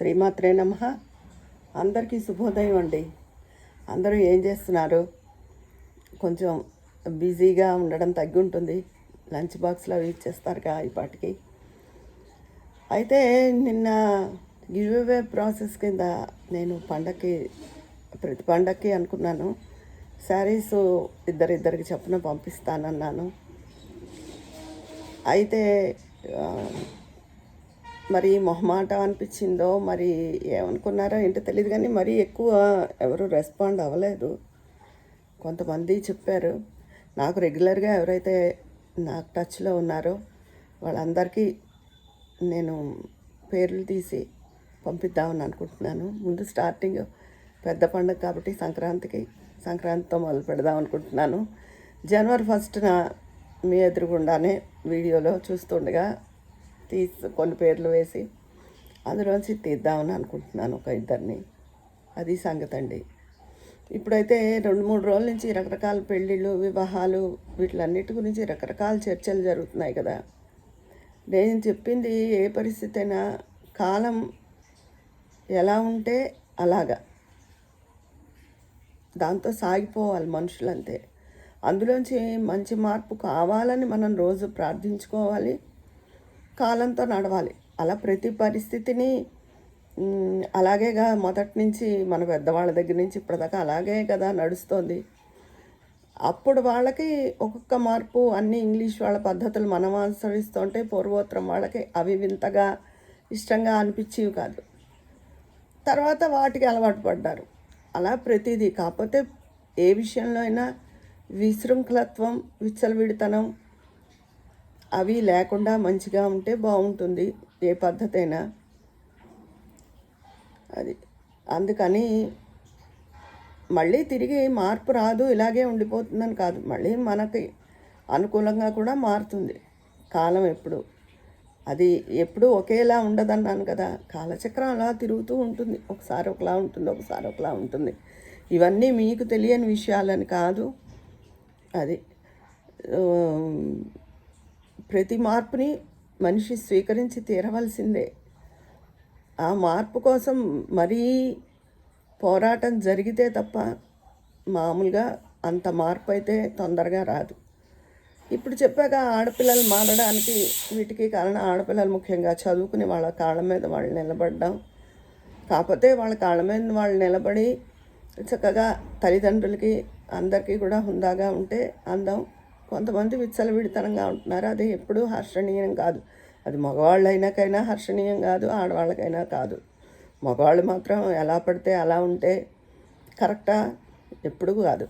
శ్రీమాత్రే నమ. అందరికీ శుభోదయం అండి. అందరూ ఏం చేస్తున్నారు? కొంచెం బిజీగా ఉండడం తగ్గి ఉంటుంది లంచ్ బాక్స్లో అవి ఇచ్చేస్తారుగా ఈపాటికి అయితే నిన్న గివ్వే ప్రాసెస్ కింద నేను పండక్కి ప్రతి పండక్కి అనుకున్నాను. శారీస్ ఇద్దరిద్దరికి చొప్పున పంపిస్తానన్నాను. అయితే మరి మొహమాటం అనిపించిందో మరి ఏమనుకున్నారో ఏంటో తెలియదు కానీ మరీ ఎక్కువ ఎవరు రెస్పాండ్ అవ్వలేదు. కొంతమంది చెప్పారు నాకు రెగ్యులర్గా ఎవరైతే నాకు టచ్లో ఉన్నారో వాళ్ళందరికీ నేను పేర్లు తీసి పంపిద్దామని అనుకుంటున్నాను. ముందు స్టార్టింగ్ పెద్ద పండుగ కాబట్టి సంక్రాంతికి సంక్రాంతితో మొదలు పెడదాం అనుకుంటున్నాను. జనవరి ఫస్ట్న మీ ఎదురుగుండానే వీడియోలో చూస్తుండగా తీసి కొన్ని పేర్లు వేసి అందులోంచి తీద్దామని అనుకుంటున్నాను ఒక ఇద్దరిని. అది సంగతి అండి. ఇప్పుడైతే రెండు మూడు రోజుల నుంచి రకరకాల పెళ్ళిళ్ళు వివాహాలు వీటిలన్నిటి గురించి రకరకాల చర్చలు జరుగుతున్నాయి కదా. నేను చెప్పింది ఏ పరిస్థితి అయినా కాలం ఎలా ఉంటే అలాగా. దాంతో సాగిపోవాలి మనుషులంతే. అందులోంచి మంచి మార్పు కావాలని మనం రోజు ప్రార్థించుకోవాలి. కాలంతో నడవాలి. అలా ప్రతి పరిస్థితిని అలాగేగా మొదటి నుంచి మన పెద్దవాళ్ళ దగ్గర నుంచి ఇప్పటిదాకా అలాగే కదా నడుస్తోంది. అప్పుడు వాళ్ళకి ఒక్కొక్క మార్పు అన్ని ఇంగ్లీష్ వాళ్ళ పద్ధతులు మనం అనుసరిస్తుంటే పూర్వోత్తరం వాళ్ళకి అవి వింతగా ఇష్టంగా అనిపించేవి కాదు. తర్వాత వాటికి అలవాటు పడ్డారు. అలా ప్రతిదీ. కాకపోతే ఏ విషయంలో అయినా విశృంఖలత్వం విచ్చలవిడితనం అవి లేకుండా మంచిగా ఉంటే బాగుంటుంది. ఏ పద్ధతైనా అది. అందుకని మళ్ళీ తిరిగి మార్పు రాదు ఇలాగే ఉండిపోతుందని కాదు. మళ్ళీ మనకి అనుకూలంగా కూడా మారుతుంది. కాలం ఎప్పుడు. అది ఎప్పుడు ఒకేలా ఉండదన్నాను కదా. కాలచక్రం అలా తిరుగుతూ ఉంటుంది. ఒకసారి ఒకలా ఉంటుంది ఒకసారి ఒకలా ఉంటుంది. ఇవన్నీ మీకు తెలియని విషయాలని కాదు. అది. ప్రతి మార్పుని మనిషి స్వీకరించి తీరవలసిందే. ఆ మార్పు కోసం మరీ పోరాటం జరిగితే తప్ప మామూలుగా అంత మార్పు అయితే తొందరగా రాదు. ఇప్పుడు చెప్పాక ఆడపిల్లలు మారడానికి వీటికి కారణం ఆడపిల్లలు ముఖ్యంగా చదువుకుని వాళ్ళ కాళ్ళ మీద వాళ్ళు నిలబడడం. కాకపోతే వాళ్ళ కాళ్ళ మీద వాళ్ళు నిలబడి చక్కగా తల్లిదండ్రులకి అందరికీ కూడా హుందాగా ఉంటే అందం కొంతమంది విచ్చలవిడితనంగా ఉంటున్నారు. అది ఎప్పుడూ హర్షణీయం కాదు. అది మగవాళ్ళైనాకైనా హర్షణీయం కాదు ఆడవాళ్ళకైనా కాదు. మగవాళ్ళు మాత్రం ఎలా పడితే అలా ఉంటే కరెక్టా? ఎప్పుడు కాదు.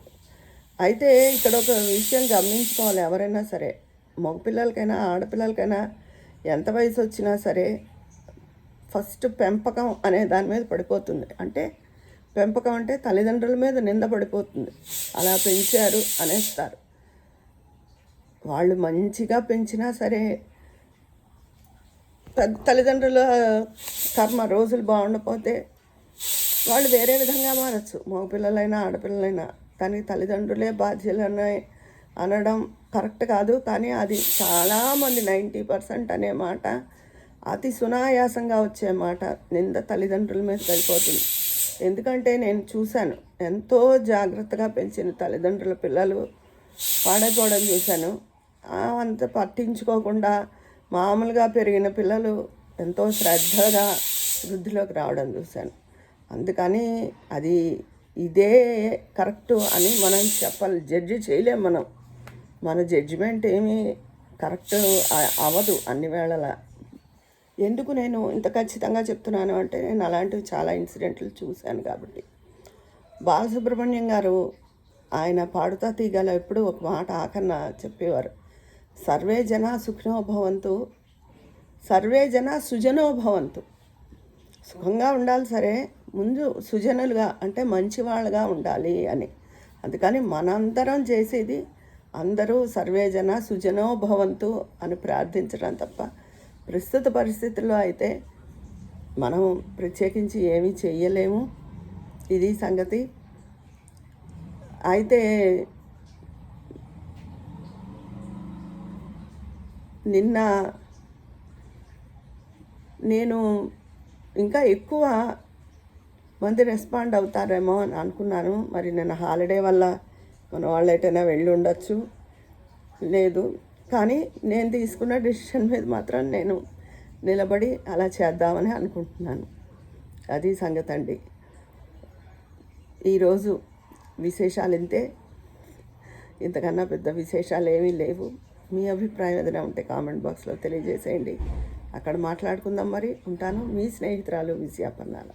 అయితే ఇక్కడ ఒక విషయం గమనించుకోవాలి ఎవరైనా సరే. మగపిల్లలకైనా ఆడపిల్లలకైనా ఎంత వయసు వచ్చినా సరే ఫస్ట్ పెంపకం అనే దాని మీద పడిపోతుంది. అంటే పెంపకం అంటే తల్లిదండ్రుల మీద నింద పడిపోతుంది. అలా పెంచారు అనేస్తారు. వాళ్ళు మంచిగా పెంచినా సరే పెద్ద తల్లిదండ్రుల కర్మ రోజులు బాగుండకపోతే వాళ్ళు వేరే విధంగా మారచ్చు. మగపిల్లలైనా ఆడపిల్లలైనా. కానీ తల్లిదండ్రులే బాధ్యులని అనడం కరెక్ట్ కాదు. కానీ అది చాలామంది నైంటీ పర్సెంట్ అనే మాట అతి సునాయాసంగా వచ్చే మాట నింద తల్లిదండ్రుల మీద సరిపోతుంది ఎందుకంటే నేను చూశాను ఎంతో జాగ్రత్తగా పెంచిన తల్లిదండ్రుల పిల్లలు పాడైపోవడం చూశాను. అంత పట్టించుకోకుండా మామూలుగా పెరిగిన పిల్లలు ఎంతో శ్రద్ధగా వృద్ధిలోకి రావడం చూశాను. అందుకని అది ఇదే కరెక్టు అని మనం చెప్పాలి. జడ్జి చేయలేం మనం. మన జడ్జిమెంట్ ఏమీ కరెక్ట్ అవ్వదు అన్ని వేళలా. ఎందుకు నేను ఇంత ఖచ్చితంగా చెప్తున్నాను అంటే నేను అలాంటివి చాలా ఇన్సిడెంట్లు చూశాను కాబట్టి. బాలసుబ్రహ్మణ్యం గారు ఆయన పాడుతా తీగల ఎప్పుడు ఒక మాట ఆకన్నా చెప్పేవారు. సర్వే జన సుఖినో భవంతు. సర్వే జన సుజనో భవంతు. సుఖంగా ఉండాలి సరే ముందు సుజనులుగా అంటే మంచివాళ్ళుగా ఉండాలి అని. అందుకని మనందరం చేసేది అందరూ సర్వేజన సుజనో భవంతు అని ప్రార్థించడం తప్ప ప్రస్తుత పరిస్థితుల్లో అయితే మనం ప్రత్యేకించి ఏమీ చేయలేము ఇది సంగతి. అయితే నిన్న నేను ఇంకా ఎక్కువ మంది రెస్పాండ్ అవుతారేమో అని అనుకున్నాను. మరి నేను హాలిడే వల్ల మన వాళ్ళు ఎటైనా వెళ్ళి ఉండొచ్చు. లేదు. కానీ నేను తీసుకున్న డెసిషన్ మీద మాత్రం నేను నిలబడి అలా చేద్దామని అనుకుంటున్నాను. అది సంగతి అండి. ఈరోజు విశేషాలు ఇంతే. ఇంతకన్నా పెద్ద విశేషాలు ఏమీ లేవు. మీ అభిప్రాయం ఏదైనా ఉంటే కామెంట్ బాక్స్లో తెలియజేసేయండి. అక్కడ మాట్లాడుకుందాం మరి. ఉంటాను. మీ స్నేహితురాలు విజయాపన్నాల